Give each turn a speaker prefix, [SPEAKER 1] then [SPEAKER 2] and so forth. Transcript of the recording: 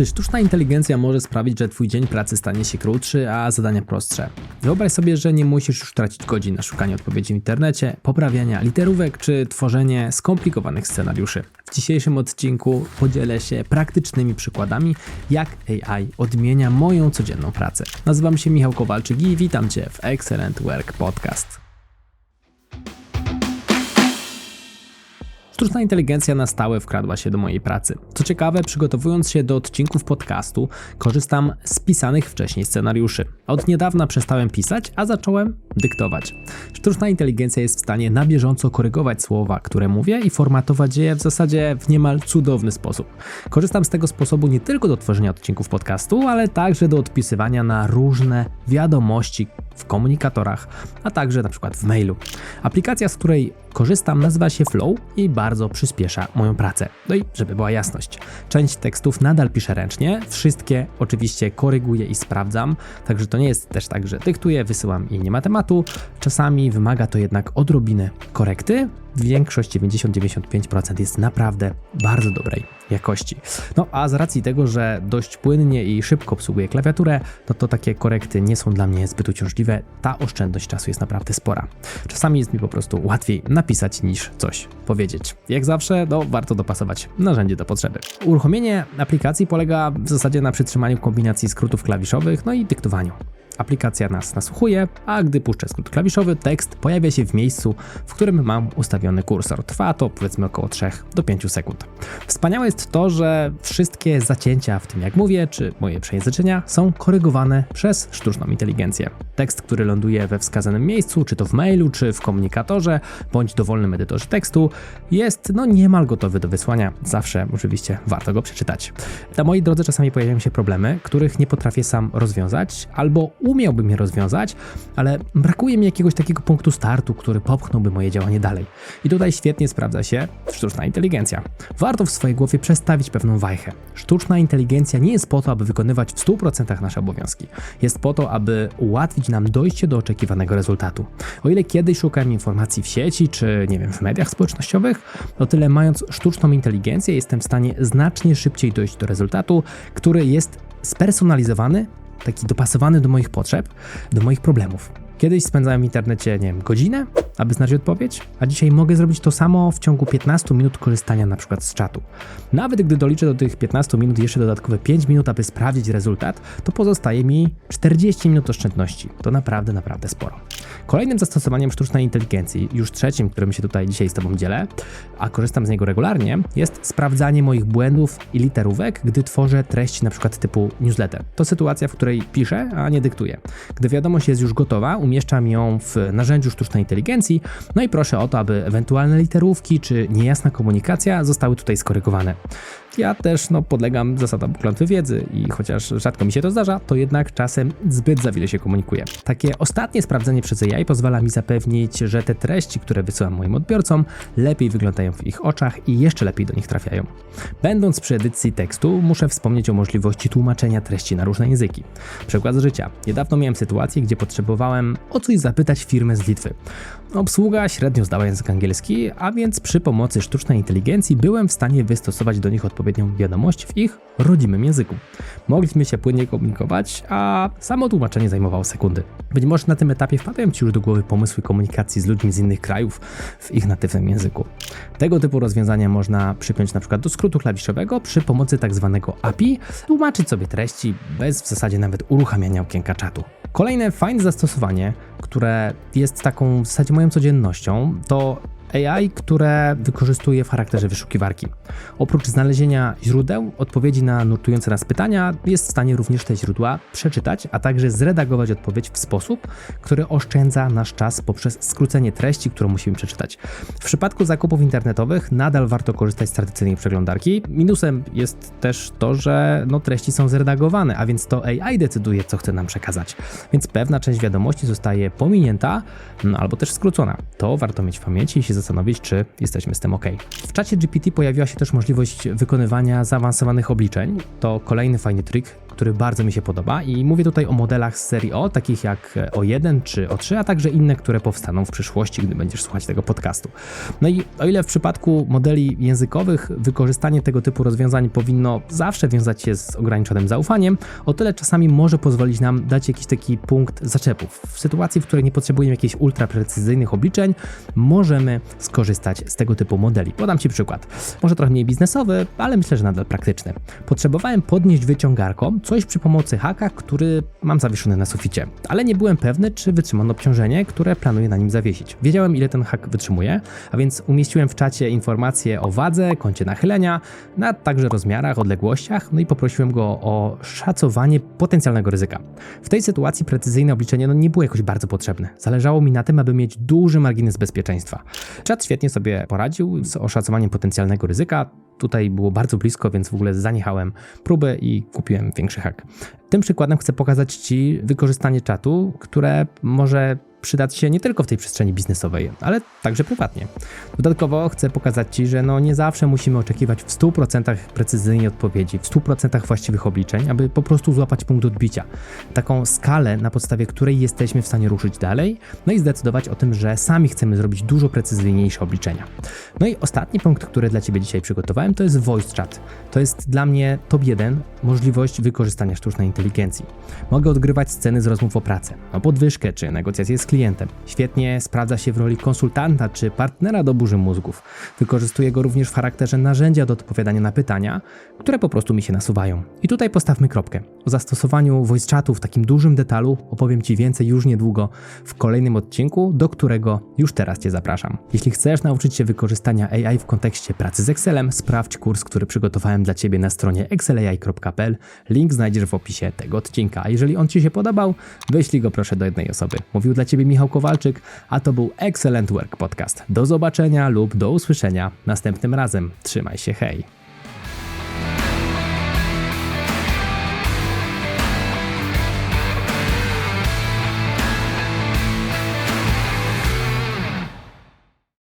[SPEAKER 1] Czy sztuczna inteligencja może sprawić, że twój dzień pracy stanie się krótszy, a zadania prostsze? Wyobraź sobie, że nie musisz już tracić godzin na szukanie odpowiedzi w internecie, poprawiania literówek czy tworzenie skomplikowanych scenariuszy. W dzisiejszym odcinku podzielę się praktycznymi przykładami, jak AI odmienia moją codzienną pracę. Nazywam się Michał Kowalczyk i witam Cię w Excellent Work Podcast. Sztuczna inteligencja na stałe wkradła się do mojej pracy. Co ciekawe, przygotowując się do odcinków podcastu, korzystam z pisanych wcześniej scenariuszy. Od niedawna przestałem pisać, a zacząłem dyktować. Sztuczna inteligencja jest w stanie na bieżąco korygować słowa, które mówię i formatować je w zasadzie w niemal cudowny sposób. Korzystam z tego sposobu nie tylko do tworzenia odcinków podcastu, ale także do odpisywania na różne wiadomości w komunikatorach, a także na przykład w mailu. Aplikacja, z której korzystam, nazywa się Flow i bardzo przyspiesza moją pracę. No i żeby była jasność, część tekstów nadal piszę ręcznie, wszystkie oczywiście koryguję i sprawdzam, także to nie jest też tak, że dyktuję, wysyłam i nie ma tematu. Czasami wymaga to jednak odrobiny korekty, większość 90-95% jest naprawdę bardzo dobrej jakości. No a z racji tego, że dość płynnie i szybko obsługuję klawiaturę, no to takie korekty nie są dla mnie zbyt uciążliwe. Ta oszczędność czasu jest naprawdę spora. Czasami jest mi po prostu łatwiej napisać niż coś powiedzieć. Jak zawsze, no warto dopasować narzędzie do potrzeby. Uruchomienie aplikacji polega w zasadzie na przytrzymaniu kombinacji skrótów klawiszowych, no i dyktowaniu. Aplikacja nas nasłuchuje, a gdy puszczę skrót klawiszowy, tekst pojawia się w miejscu, w którym mam ustawiony kursor. Trwa to powiedzmy około 3 do 5 sekund. Wspaniałe jest to, że wszystkie zacięcia w tym jak mówię, czy moje przejęzyczenia są korygowane przez sztuczną inteligencję. Tekst, który ląduje we wskazanym miejscu, czy to w mailu, czy w komunikatorze, bądź dowolnym edytorze tekstu, jest no niemal gotowy do wysłania. Zawsze oczywiście warto go przeczytać. Na mojej drodze czasami pojawiają się problemy, których nie potrafię sam rozwiązać, albo umiałbym je rozwiązać, ale brakuje mi jakiegoś takiego punktu startu, który popchnąłby moje działanie dalej. I tutaj świetnie sprawdza się sztuczna inteligencja. Warto w swojej głowie przestawić pewną wajchę. Sztuczna inteligencja nie jest po to, aby wykonywać w 100% nasze obowiązki. Jest po to, aby ułatwić nam dojście do oczekiwanego rezultatu. O ile kiedyś szukałem informacji w sieci, czy nie wiem, w mediach społecznościowych, o tyle mając sztuczną inteligencję jestem w stanie znacznie szybciej dojść do rezultatu, który jest spersonalizowany taki dopasowany do moich potrzeb, do moich problemów. Kiedyś spędzałem w internecie, nie wiem, godzinę, aby znaleźć odpowiedź, a dzisiaj mogę zrobić to samo w ciągu 15 minut korzystania na przykład z czatu. Nawet gdy doliczę do tych 15 minut jeszcze dodatkowe 5 minut, aby sprawdzić rezultat, to pozostaje mi 40 minut oszczędności. To naprawdę, naprawdę sporo. Kolejnym zastosowaniem sztucznej inteligencji, już trzecim, którym się tutaj dzisiaj z Tobą dzielę, a korzystam z niego regularnie, jest sprawdzanie moich błędów i literówek, gdy tworzę treści na przykład typu newsletter. To sytuacja, w której piszę, a nie dyktuję. Gdy wiadomość jest już gotowa, umieszczam ją w narzędziu sztucznej inteligencji, no i proszę o to, aby ewentualne literówki czy niejasna komunikacja zostały tutaj skorygowane. Ja też no, podlegam zasadom klątwy wiedzy i chociaż rzadko mi się to zdarza, to jednak czasem zbyt za wiele się komunikuję. Takie ostatnie sprawdzenie przez AI pozwala mi zapewnić, że te treści, które wysyłam moim odbiorcom, lepiej wyglądają w ich oczach i jeszcze lepiej do nich trafiają. Będąc przy edycji tekstu, muszę wspomnieć o możliwości tłumaczenia treści na różne języki. Przykład z życia. Niedawno miałem sytuację, gdzie potrzebowałem o coś zapytać firmę z Litwy. Obsługa średnio zdała język angielski, a więc przy pomocy sztucznej inteligencji byłem w stanie wystosować do nich odpowiednią wiadomość w ich rodzimym języku. Mogliśmy się płynnie komunikować, a samo tłumaczenie zajmowało sekundy. Być może na tym etapie wpadają Ci już do głowy pomysły komunikacji z ludźmi z innych krajów w ich natywnym języku. Tego typu rozwiązania można przypiąć na przykład do skrótu klawiszowego przy pomocy tak zwanego API, tłumaczyć sobie treści bez w zasadzie nawet uruchamiania okienka czatu. Kolejne fajne zastosowanie, które jest taką w zasadzie moją codziennością, to AI, które wykorzystuje w charakterze wyszukiwarki. Oprócz znalezienia źródeł, odpowiedzi na nurtujące nas pytania, jest w stanie również te źródła przeczytać, a także zredagować odpowiedź w sposób, który oszczędza nasz czas poprzez skrócenie treści, którą musimy przeczytać. W przypadku zakupów internetowych nadal warto korzystać z tradycyjnej przeglądarki. Minusem jest też to, że no, treści są zredagowane, a więc to AI decyduje, co chce nam przekazać. Więc pewna część wiadomości zostaje pominięta no, albo też skrócona. To warto mieć w pamięci i się zastanowić, czy jesteśmy z tym ok. W czacie GPT pojawiła się też możliwość wykonywania zaawansowanych obliczeń. To kolejny fajny trik, który bardzo mi się podoba i mówię tutaj o modelach z serii O, takich jak O1 czy O3, a także inne, które powstaną w przyszłości, gdy będziesz słuchać tego podcastu. No i o ile w przypadku modeli językowych wykorzystanie tego typu rozwiązań powinno zawsze wiązać się z ograniczonym zaufaniem, o tyle czasami może pozwolić nam dać jakiś taki punkt zaczepów. W sytuacji, w której nie potrzebujemy jakichś ultraprecyzyjnych obliczeń, możemy skorzystać z tego typu modeli. Podam Ci przykład. Może trochę mniej biznesowy, ale myślę, że nadal praktyczny. Potrzebowałem podnieść wyciągarką coś przy pomocy haka, który mam zawieszony na suficie, ale nie byłem pewny, czy wytrzyma on obciążenie, które planuję na nim zawiesić. Wiedziałem, ile ten hak wytrzymuje, a więc umieściłem w czacie informacje o wadze, kącie nachylenia, na także rozmiarach, odległościach, no i poprosiłem go o szacowanie potencjalnego ryzyka. W tej sytuacji precyzyjne obliczenie no, nie było jakoś bardzo potrzebne. Zależało mi na tym, aby mieć duży margines bezpieczeństwa. Czat świetnie sobie poradził z oszacowaniem potencjalnego ryzyka. Tutaj było bardzo blisko, więc w ogóle zaniechałem próby i kupiłem większy hak. Tym przykładem chcę pokazać Ci wykorzystanie czatu, które może przydać się nie tylko w tej przestrzeni biznesowej, ale także prywatnie. Dodatkowo chcę pokazać Ci, że no nie zawsze musimy oczekiwać w 100% precyzyjnej odpowiedzi, w 100% właściwych obliczeń, aby po prostu złapać punkt odbicia. Taką skalę, na podstawie której jesteśmy w stanie ruszyć dalej, no i zdecydować o tym, że sami chcemy zrobić dużo precyzyjniejsze obliczenia. No i ostatni punkt, który dla Ciebie dzisiaj przygotowałem, to jest voice chat. To jest dla mnie top 1 możliwość wykorzystania sztucznej inteligencji. Mogę odgrywać sceny z rozmów o pracę, o podwyżkę czy negocjacje z klientem. Świetnie sprawdza się w roli konsultanta czy partnera do burzy mózgów. Wykorzystuję go również w charakterze narzędzia do odpowiadania na pytania, które po prostu mi się nasuwają. I tutaj postawmy kropkę. O zastosowaniu voice chatu w takim dużym detalu opowiem Ci więcej już niedługo w kolejnym odcinku, do którego już teraz Cię zapraszam. Jeśli chcesz nauczyć się wykorzystania AI w kontekście pracy z Excelem, sprawdź kurs, który przygotowałem dla Ciebie na stronie excelai.pl. Link znajdziesz w opisie tego odcinka. A jeżeli on Ci się podobał, wyślij go proszę do jednej osoby. Mówił dla Ciebie Michał Kowalczyk, a to był Excellent Work Podcast. Do zobaczenia lub do usłyszenia następnym razem. Trzymaj się, hej!